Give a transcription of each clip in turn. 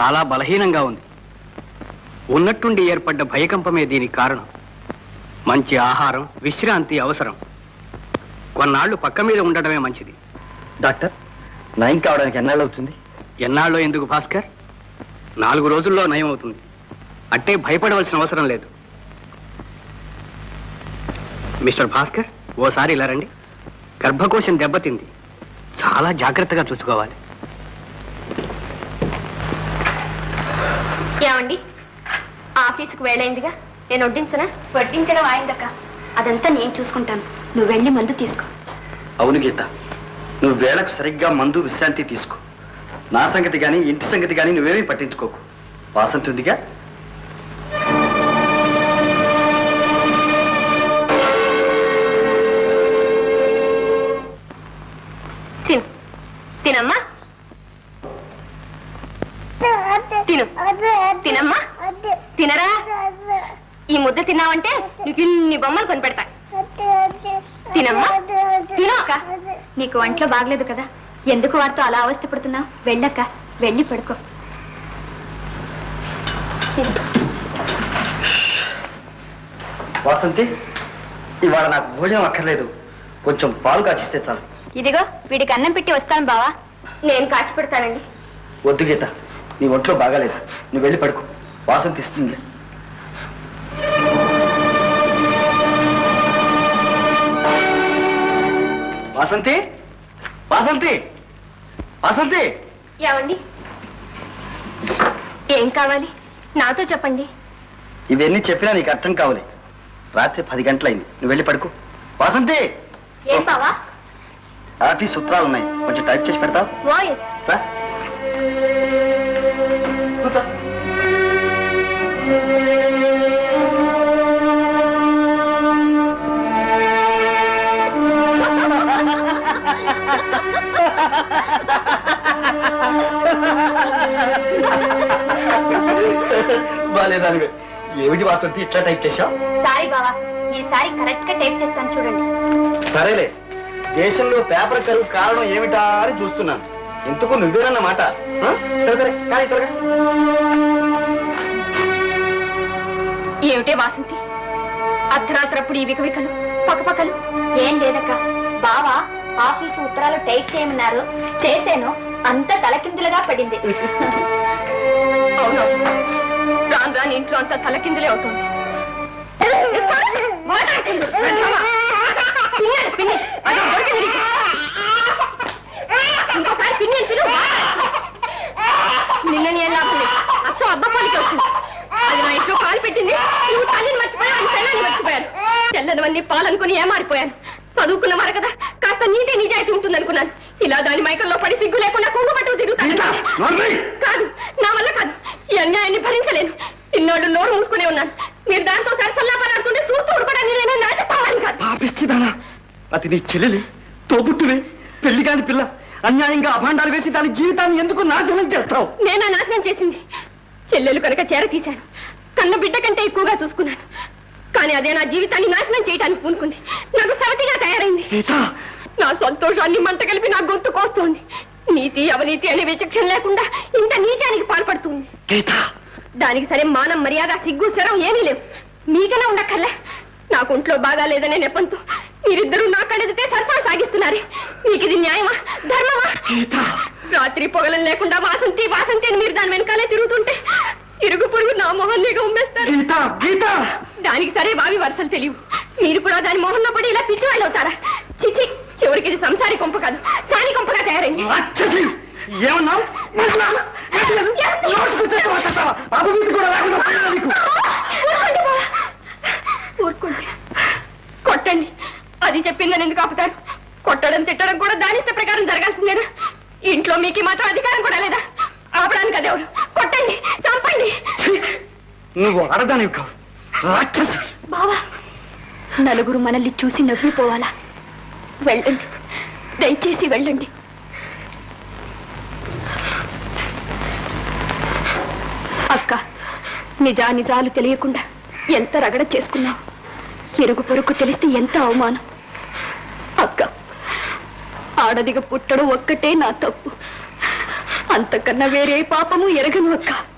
చాలా బలహీనంగా ఉంది. ఉన్నట్టుండి ఏర్పడ్డ భయకంపమే దీనికి కారణం. మంచి ఆహారం విశ్రాంతి అవసరం. కొన్నాళ్ళు పక్క మీద ఉండడమే మంచిది. డాక్టర్ నయం కావడానికి ఎన్నాళ్ళు అవుతుంది? ఎన్నాళ్ళో ఎందుకు భాస్కర్? నాలుగు రోజుల్లో నయం అవుతుంది. అట్టే భయపడవలసిన అవసరం లేదు. మిస్టర్ భాస్కర్ ఓసారి ఇలా రండి. గర్భకోశం దెబ్బతింది. చాలా జాగ్రత్తగా చూసుకోవాలి. ఆఫీసుకు వేళైందిగా. నేను వడ్డించనా? వడ్డించడం ఆయిందక్క అదంతా నేను చూసుకుంటాను. నువ్వు వెళ్ళి మందు తీసుకో. అవును గీత. నువ్వు వేళకు సరిగ్గా మందు విశ్రాంతి తీసుకో. నా సంగతి కానీ ఇంటి సంగతి కానీ నువ్వేమీ పట్టించుకోకు. వాసంతి ఉందిగా ఈ ముద్ద తిన్నావంటే నీకు ఇన్ని బొమ్మలు కొని పెడతా తినమ్మా. తిను అక్క. నీకు ఒంట్లో బాగలేదు కదా. ఎందుకు వారితో అలా అవస్థ పడుతున్నావు వెళ్ళక్క. వెళ్ళి పడుకో. వాసంతి ఇవాళ నాకు భోజనం అక్కర్లేదు. కొంచెం పాలు కాచిస్తే చాలు. ఇదిగో వీడికి అన్నం పెట్టి వస్తాను బావా. నేను కాచి పెడతానండి వద్దు గీత. నీ ఒంట్లో బాగాలేదు. నువ్వు వెళ్ళి పడుకో. వాసంతి ఇస్తుంది. వాసంతి? వాసంతి? వాసంతి? ఏమండి? ఏం కావాలి? నాతో చెప్పండి. ఇవన్నీ చెప్పినా నీకు అర్థం కావాలి. రాత్రి పది గంటలైంది. నువ్వు వెళ్ళి పడుకో. వాసంతి! ఏం బావా? ఆఫీస్ సూత్రాలు ఉన్నాయి కొంచెం టైప్ చేసి పెడతావు? వాయిస్. రా. బాలేదానివే ఏమిటి వాసంతి ఇట్లా టైప్ చేశావు? సారీ బావా ఈసారి కరెక్ట్గా టైప్ చేస్తాను చూడండి. సరేలే. దేశంలో పేపర్ కరువు కారణం ఏమిటా అని చూస్తున్నాను. ఎందుకు నువ్వేనన్నమాట ఆ? సరే సరే కానీ త్వరగా. ఏమిటే వాసంతి? అర్ధరాత్రప్పుడు ఈ వికవికలు పక్కపక్కలు ఏం లేదక్క. బావా ఆఫీసు ఉత్తరాలు టైప్ చేయమన్నారు. చేశాను. అంత తలకిందులుగా పడింది. అవును. రాను రాని ఇంట్లో అంతా తలకిందులే అవుతుంది. ఇంకోసారి పిన్ని అని నిన్న నేను లాభం లేదు అచ్చం అబ్బపాలికి వచ్చింది. అది మా ఇంట్లో పాలు పెట్టింది. నువ్వు తల్లిని మర్చిపోయాను అని పిల్లల్ని మర్చిపోయాను. తెల్లనివన్నీ పాలనుకుని ఏమారిపోయాను. చదువుకున్న వారు కదా. కాస్త నీతి నిజాయితీ ఉంటుంది అనుకున్నాను ఇలా దాని మైకల్లో పడి సిగ్గు లేకుండా కొంగు తిరుగుతాను! కాదు నా వల్ల కాదు. ఈ అన్యాయాన్ని భరించలేను. ఇన్నోళ్ళు నోరు మూసుకునే ఉన్నాను. మీరు దాంతో సరసల్లా పడాడుతుంటే చూస్తూ ఊరుకోవడానికి నేను కాదు. అది నీ చెల్లెలి తోబుట్టువే పెళ్ళి కాని పిల్ల. అన్యాయంగా అభాండాలు వేసి దాని జీవితాన్ని ఎందుకు నాశనం చేస్తావు? నేనా నాశనం చేసింది? చెల్లెలు కనుక చేర తీశాను కన్న బిడ్డ కంటే ఎక్కువగా చూసుకున్నాను. కానీ అదే నా జీవితాన్ని నాశనం చేయడానికి పూనుకుంది. నాకు సవతిగా తయారైంది. నా సంతోషాన్ని మంట కలిపి నా గొంతు కోస్తోంది. నీతి అవినీతి అనే విచక్షణ లేకుండా ఇంత నీచానికి పాల్పడుతుంది. దానికి సరే మానం మర్యాద సిగ్గు శరం ఏమీ లేవు. మీకనే ఉండక్కర్లే? నాకు ఒంట్లో బాగా లేదనే నెపంతో మీరిద్దరూ నా కళ్ళెదితే సరసా సాగిస్తున్నారే. మీకు ఇది న్యాయమా? ధర్మమా? రాత్రి పొగలం లేకుండా వాసంతి వాసంతి అని మీరు దాని వెనకాలే తిరుగుతుంటే ఇరుగు పొరుగు నా మొహల్నిగా ఉమ్మేస్తారు. గీత! గీత! దానికి సరే బావి వరుసలు తెలియవు. మీరు కూడా దాని మొహంలో పడి ఇలా పిచ్చి వాళ్ళు అవుతారా చిచి చివరికి ఇది సంసారి కొంప కాదు. సాని కొంపగా తయారైంది! ఏమన్నావు? ఊరుకోండి కొట్టండి. అది చెప్పిందని ఎందుకు ఆపుతారు? కొట్టడం తిట్టడం కూడా దాని ఇష్ట ప్రకారం జరగాల్సిందేనా? ఇంట్లో మీకు మాత్రం అధికారం కూడా లేదా? ఆపడానికి అదేవుడు కొట్టండి చంపండి! నువ్వు ఆడదానివి కావు రాక్షసి! బావా నలుగురు మనల్ని చూసి నవ్విపోవాలా వెళ్ళండి. దయచేసి వెళ్ళండి. అక్క నిజా నిజాలు తెలియకుండా ఎంత రగడ చేసుకున్నావు? ఇరుగు పొరుగు తెలిస్తే ఎంత అవమానం? అక్క ఆడదిగా పుట్టడం ఒక్కటే నా తప్పు. అంతకన్నా వేరే పాపము ఎరగను అక్క.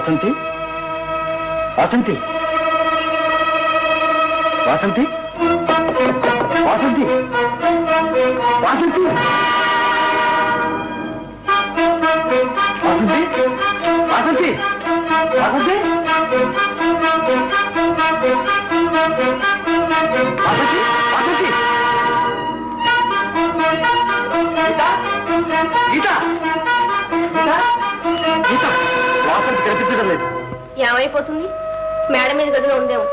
వాసంతి వాసంతి వాసంతి వాసంతి వాసంతి వాసంతి వాసంతి వాసంతి వాసంతి వాసంతి గీత గీత ఏమైపోతుంది? మేడ మీద గదిలో ఉండేము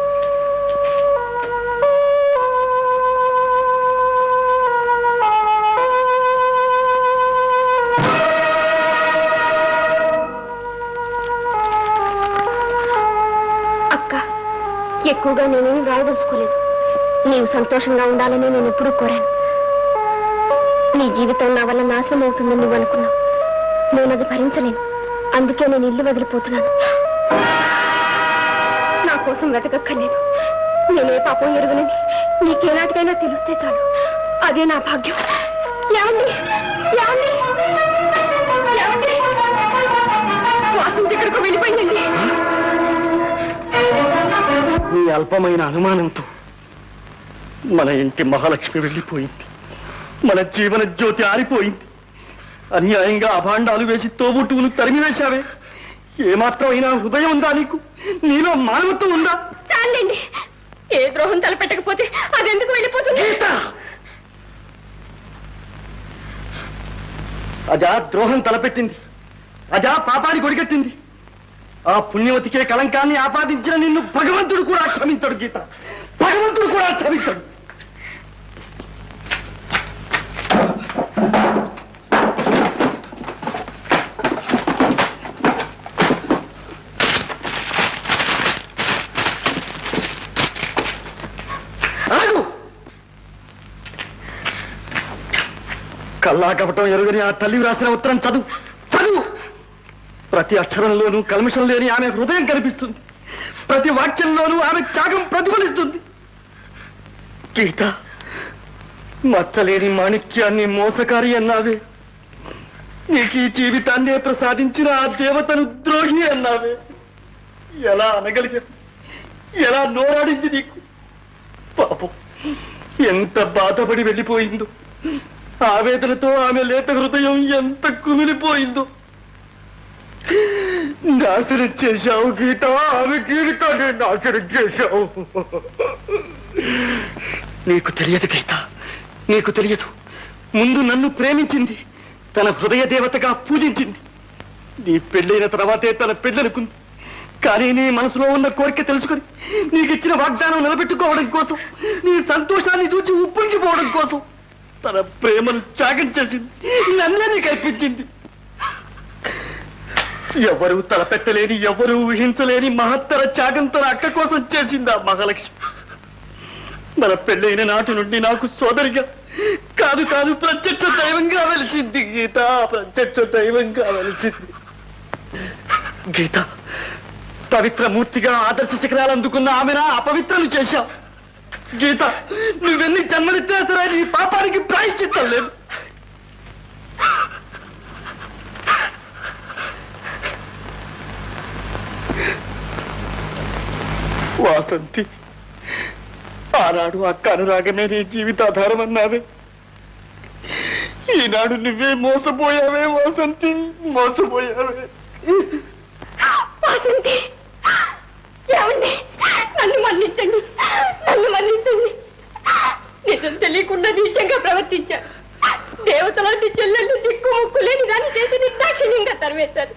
అక్క ఎక్కువగా నేనేమి రాయదలుచుకోలేదు నీవు సంతోషంగా ఉండాలని నేను ఎప్పుడూ కోరాను. నీ జీవితం నా వల్ల నాశనం అవుతుందని నువ్వు అనుకున్నావు. నేను అది భరించలేను. అందుకే నేను ఇల్లు వదిలిపోతున్నాను. కోసం వెతకక్కర్లేదు నేనే పాపం ఎరుగునని నీకేనాటికైనా తెలిస్తే చాలు. అదే నా భాగ్యం. ఏమండి? ఏమండి? ఏమండి? వెళ్ళిపోయిందండి. నీ అల్పమైన అనుమానంతో మన ఇంటి మహాలక్ష్మి వెళ్ళిపోయింది. మన జీవన జ్యోతి ఆరిపోయింది. అన్యాయంగా అభాండాలు వేసి తోబుట్టువులు తరిమివేశావే. ఏమాత్రం అయినా హృదయం ఉందా నీకు? నీలో మానవత్వం ఉందా? చాలండి. ఏ ద్రోహం తలపెట్టకపోతే అదెందుకు వెళ్ళిపోతుంది? గీత! అదా ద్రోహం తలపెట్టింది. అదా పాపాన్ని కొడిగట్టింది ఆ పుణ్యవతికే కలంకాన్ని ఆపాదించిన నిన్ను భగవంతుడు కూడా క్షమించడు గీత. భగవంతుడు కూడా క్షమించడు కల్లాకపటం ఎరుగని ఆ తల్లి రాసిన ఉత్తరం చదువు. చదువు! ప్రతి అక్షరంలోనూ కల్మిషం లేని ఆమె హృదయం కనిపిస్తుంది. ప్రతి వాక్యంలోనూ ఆమె త్యాగం ప్రతిఫలిస్తుంది. గీత మచ్చలేని మాణిక్యాన్ని మోసకారి అన్నావే. నీకు ఈ జీవితాన్నే ప్రసాదించిన ఆ దేవతను ద్రోహి అన్నావే. ఎలా అనగలిగా ఎలా నోరాడింది నీకు? పాపం ఎంత బాధపడి వెళ్ళిపోయిందో. ఆవేదనతో ఆమె లేత హృదయం ఎంత కుమిలిపోయిందో. నాశనం చేశావు గీత ఆమె జీవితాన్ని నాశనం చేశావు. నీకు తెలియదు గీత నీకు తెలియదు. ముందు నన్ను ప్రేమించింది తన హృదయ దేవతగా పూజించింది. నీ పెళ్ళైన తర్వాతే తన పెళ్ళనుకుంది. కానీ నీ మనసులో ఉన్న కోరిక తెలుసుకొని నీకు ఇచ్చిన వాగ్దానం నిలబెట్టుకోవడం కోసం నీ సంతోషాన్ని చూసి ఉప్పొంగిపోవడం కోసం తన ప్రేమను త్యాగం చేసింది. నన్నే కల్పించింది ఎవరు తలపెట్టలేని ఎవరు ఊహించలేని మహత్తర త్యాగం తన అక్క కోసం చేసింది ఆ మహాలక్ష్మి. మన పెళ్ళైన నాటి నుండి నాకు సోదరిగా కాదు కాదు ప్రత్యక్ష దైవంగా వెలిసింది గీత ప్రత్యక్ష దైవంగా వెలిసింది. గీత పవిత్ర మూర్తిగా ఆదర్శ శిఖరాలు అందుకున్న ఆమెన అపవిత్రలు చేశావు. గీత నువ్వెన్ని జన్మనిచ్చినా సరే నీ పాపానికి ప్రాయశ్చిత్తం లేదు. వాసంతి ఆనాడు అక్క అనురాగమే నీ జీవితాధారం అన్నావే ఈనాడు నువ్వే మోసపోయావే వాసంతి మోసపోయావే. వాసంతి! నన్ను మన్నించండి. నన్ను మన్నించండి. నిజం తెలియకుండా నీచంగా ప్రవర్తించాను దేవతలాంటి చెల్లెళ్ళు దిక్కు ముక్కు లేని దాన్ని చేసి నిర్దాక్షిణ్యంగా తరివేశారు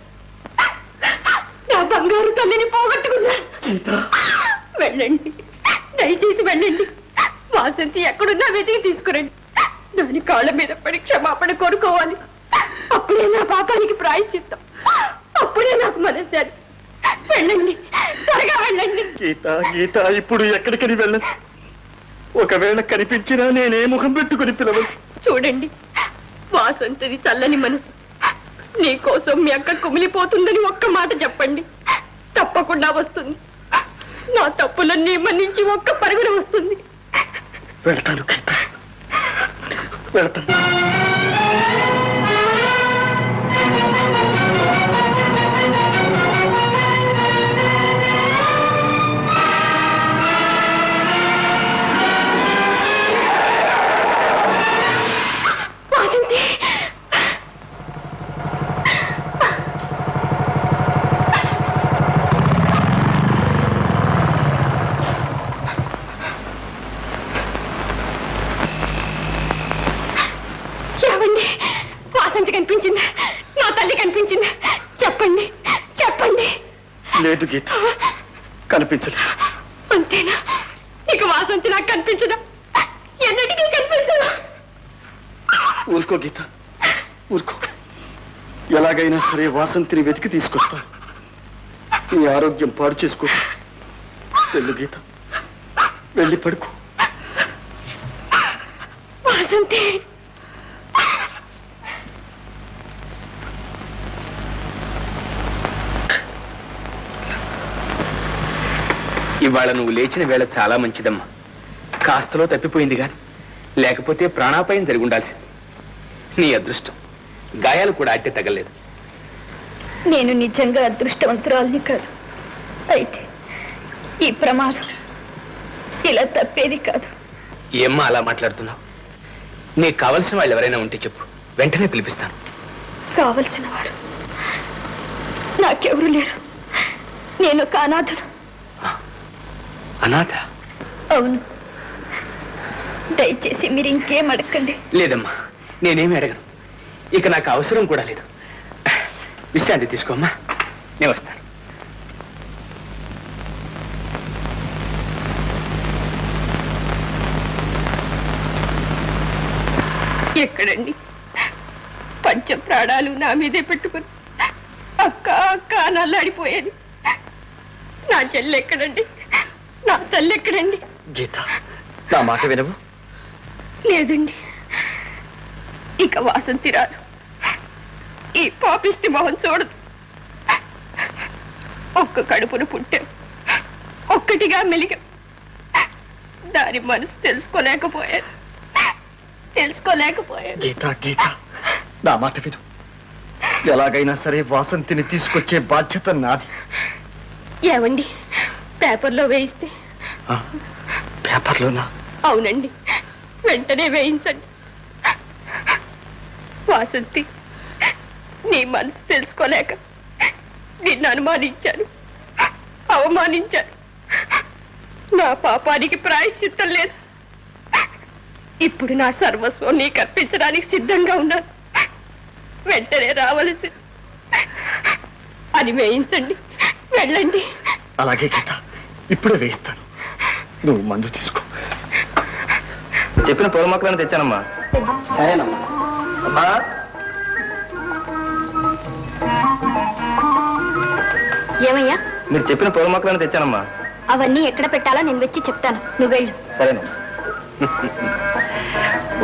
నా బంగారు తల్లిని పోగొట్టుకున్నాను వెళ్ళండి. దయచేసి వెళ్ళండి. వాసంతి ఎక్కడున్నా వెతికి తీసుకురండి. దాని కాళ్ళ మీద పడి క్షమాపణ కోరుకోవాలి. అప్పుడే నా పాపానికి ప్రాయశ్చిత్తం. అప్పుడే నాకు మనశాలి వెళ్ళండి. త్వరగా వెళ్ళండి. గీత గీత ఇప్పుడు ఎక్కడికని వెళ్ళను ఒకవేళ కనిపించినా నేనే ముఖం పెట్టుకుని పిలవను. చూడండి వాసంతది చల్లని మనసు. నీ కోసం మీ అక్క కుమిలిపోతుందని ఒక్క మాట చెప్పండి. తప్పకుండా వస్తుంది. నా తప్పులన్నీ మన్నించి ఒక్క పరుగున వస్తుంది. వెళ్తాను గీత. వెళ్తాను. కనిపించలేదు అంతేనా? ఇక వాసంతి నాకు కనిపించదా? ఎన్నటికీ కనిపించదా. ఊరుకో గీత. ఊరుకో. ఎలాగైనా సరే వాసంతిని వెతికి తీసుకొస్తా. నీ ఆరోగ్యం పాడు చేసుకో. వెళ్ళు గీత. వెళ్ళి పడుకో. వాసంతి! ఇవాళ నువ్వు లేచిన వేళ చాలా మంచిదమ్మా. కాస్తలో తప్పిపోయింది గాని లేకపోతే ప్రాణాపాయం జరిగి ఉండాల్సింది. నీ అదృష్టం. గాయాలు కూడా అట్టే తగలేదు నేను నిజంగా అదృష్టవంతురాల్ని కాదు. అయితే ఈ ప్రమాదం ఇలా తప్పేది కాదు. ఏమ్మా అలా మాట్లాడుతున్నావు? నీకు కావలసిన వాళ్ళు ఎవరైనా ఉంటే చెప్పు. వెంటనే పిలిపిస్తాను. కావలసిన వారు నాకెవరు లేరు. నేను ఒక అనాథను. అనాథ? అవును. దయచేసి మీరు ఇంకేం అడగండి లేదమ్మా నేనేమి అడగను. ఇక నాకు అవసరం కూడా లేదు. విశ్రాంతి తీసుకోమ్మా నేను వస్తాను. ఎక్కడండి? పంచ ప్రాణాలు నా మీదే పెట్టుకుని అక్క అక్క అని అల్లాడిపోయేది నా చెల్లి ఎక్కడండి? నా తల్లి ఎక్కడండి గీత నా మాట వినవు? లేదండి. ఇక వాసంతి రాదు. ఈ పాపిష్టి మొహం చూడదు. ఒక్క కడుపును పుట్టాం. ఒక్కటిగా మెలిగాం. దాని మనసు తెలుసుకోలేకపోయాను. తెలుసుకోలేకపోయాను. గీత గీత నా మాట విను. ఎలాగైనా సరే వాసంతిని తీసుకొచ్చే బాధ్యత నాది. ఏమండి? పేపర్లో వేయిస్తే పేపర్లోనా? అవునండి. వెంటనే వేయించండి. వాసంతి నీ మనసు తెలుసుకోలేక నిన్ను అనుమానించాను. అవమానించాను. నా పాపానికి ప్రాయశ్చిత్తం లేదు. ఇప్పుడు నా సర్వస్వం నీకు అర్పించడానికి సిద్ధంగా ఉన్నాను. వెంటనే రావలసి. అని వేయించండి. వెళ్ళండి. అలాగే గీత ఇప్పుడే వేయిస్తాను. నువ్వు మందు తీసుకో. చెప్పిన పూల మొక్కలను తెచ్చానమ్మా. సరేనమ్మా. అమ్మా ఏమయ్యా? మీరు చెప్పిన పూల మొక్కలను తెచ్చానమ్మా. అవన్నీ ఎక్కడ పెట్టాలో నేను వచ్చి చెప్తాను. నువ్వు వెళ్ళు. సరేనమ్మా.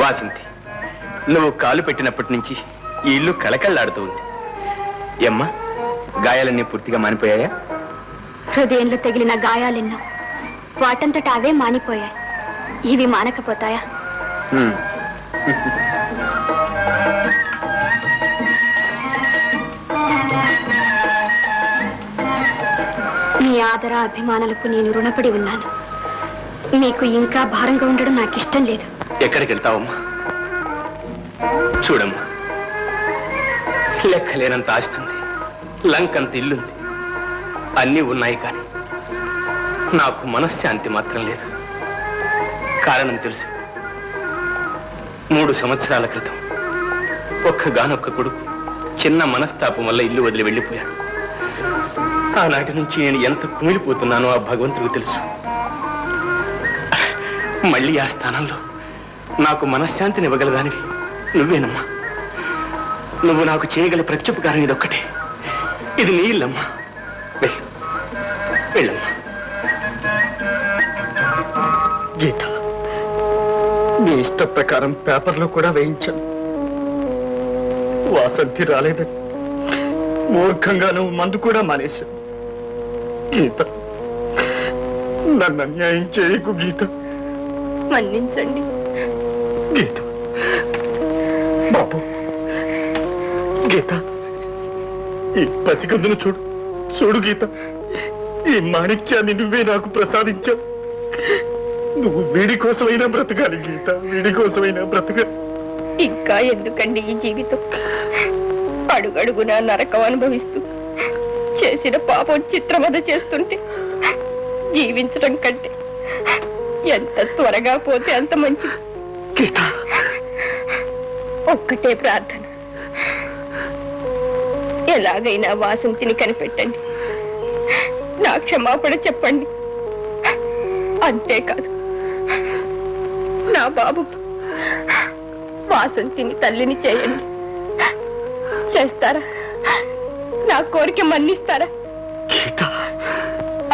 వాసంతి నువ్వు కాలు పెట్టినప్పటి నుంచి ఈ ఇల్లు కళకళలాడుతూ ఉంది. ఏమ్మా గాయాలన్నీ పూర్తిగా మానిపోయాయా? హృదయంలో తగిలిన గాయాలెన్నో. వాటంతట అవే మానిపోయాయి. ఇవి మానకపోతాయా. మీ ఆదర అభిమానాలకు నేను రుణపడి ఉన్నాను. మీకు ఇంకా భారంగా ఉండడం నాకు ఇష్టం లేదు. ఎక్కడికి వెళ్తావమ్మా? చూడమ్మా. లెక్కలేనంత ఆస్తుంది. లంకంత ఇల్లుంది. అన్నీ ఉన్నాయి కానీ. నాకు మనశ్శాంతి మాత్రం లేదు. కారణం తెలుసు. మూడు సంవత్సరాల క్రితం ఒక్కగానొక్క కొడుకు చిన్న మనస్తాపం వల్ల ఇల్లు వదిలి వెళ్ళిపోయాడు. ఆనాటి నుంచి నేను ఎంత కుమిలిపోతున్నానో ఆ భగవంతుడికి తెలుసు. మళ్ళీ ఆ స్థానంలో నాకు మనశ్శాంతిని ఇవ్వగలదానివి నువ్వేనమ్మా. నువ్వు నాకు చేయగల ప్రత్యుపకారం ఇదొక్కటే. ఇది నీ ఇల్లమ్మా. వెళ్ళమ్మా. గీత. నీ ఇష్ట ప్రకారం పేపర్లో కూడా వేయించాను. వాసంతి రాలేదని. మూర్ఖంగా నువ్వు మందు కూడా మానేశావు. గీత నన్ను అన్యాయం చేయకు గీత. మన్నించండి. గీత బాబు గీత ఈ పసిగందును చూడు చూడు గీత. ఈ మాణిక్యాన్ని నువ్వే నాకు ప్రసాదించావు. నువ్వు వీడి కోసమైనా బ్రతకాలి గీత. వీడి కోసమైనా బ్రతకాలి ఇంకా ఎందుకండి ఈ జీవితం? అడుగడుగునా నరకం అనుభవిస్తూ చేసిన పాపం చిత్రవద చేస్తుంటే జీవించడం కంటే ఎంత త్వరగా పోతే అంత మంచిది. గీత. ఒక్కటే ప్రార్థన. ఎలాగైనా వాసంతిని కనిపెట్టండి. నా క్షమాపణ చెప్పండి. అంతేకాదు నా బాబు వాసంతిని తల్లిని చేయండి చేస్తారా? నా కోరిక మన్నిస్తారా?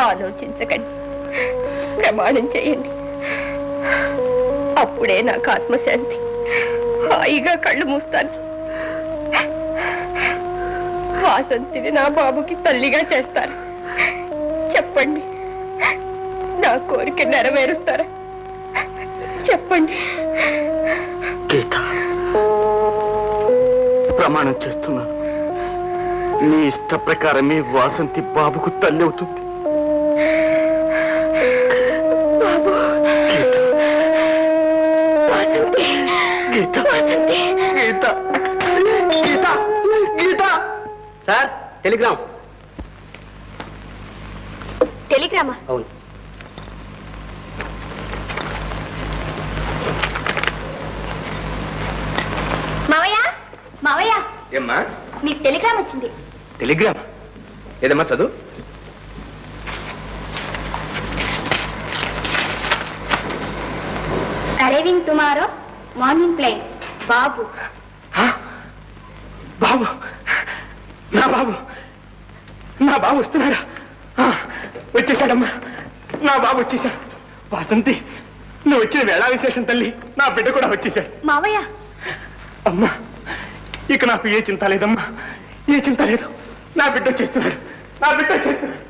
ఆలోచించకండి. ప్రమాణం చేయండి. అప్పుడే నాకు ఆత్మశాంతి. హాయిగా కళ్ళు మూస్తాను. వాసంతిని నా బాబుకి తల్లిగా చేస్తారు చెప్పండి నా కోరిక నెరవేరుస్తారా? చెప్పండి. గీత ప్రమాణం చేస్తున్నాను నీ ఇష్ట ప్రకారమే వాసంతి బాబుకు తల్లి అవుతుంది. గీత. వాసంతి. గీత. వాసంతి. గీత. గీత. గీత. Sir telegram. టెలిగ్రామా? అవును. మీకు టెలిగ్రామ్ వచ్చింది. టెలిగ్రామ్? ఏదమ్మా చదువు? అరైవింగ్ టుమారో మార్నింగ్ ప్లేన్ బాబు? బాబు? నా బాబు? నా బాబు వస్తున్నాడా? వచ్చేసాడమ్మా నా బాబు వచ్చేసాడు వాసంతి నువ్వు వచ్చిన వేళా విశేషం తల్లి నా బిడ్డ కూడా వచ్చేసాడు మావయ్య. అమ్మా. ఇక నాకు ఏ చింత లేదమ్మా. ఏ చింత లేదు. నా బిడ్డ చేస్తున్నాడు నా బిడ్డ చేస్తున్నాడు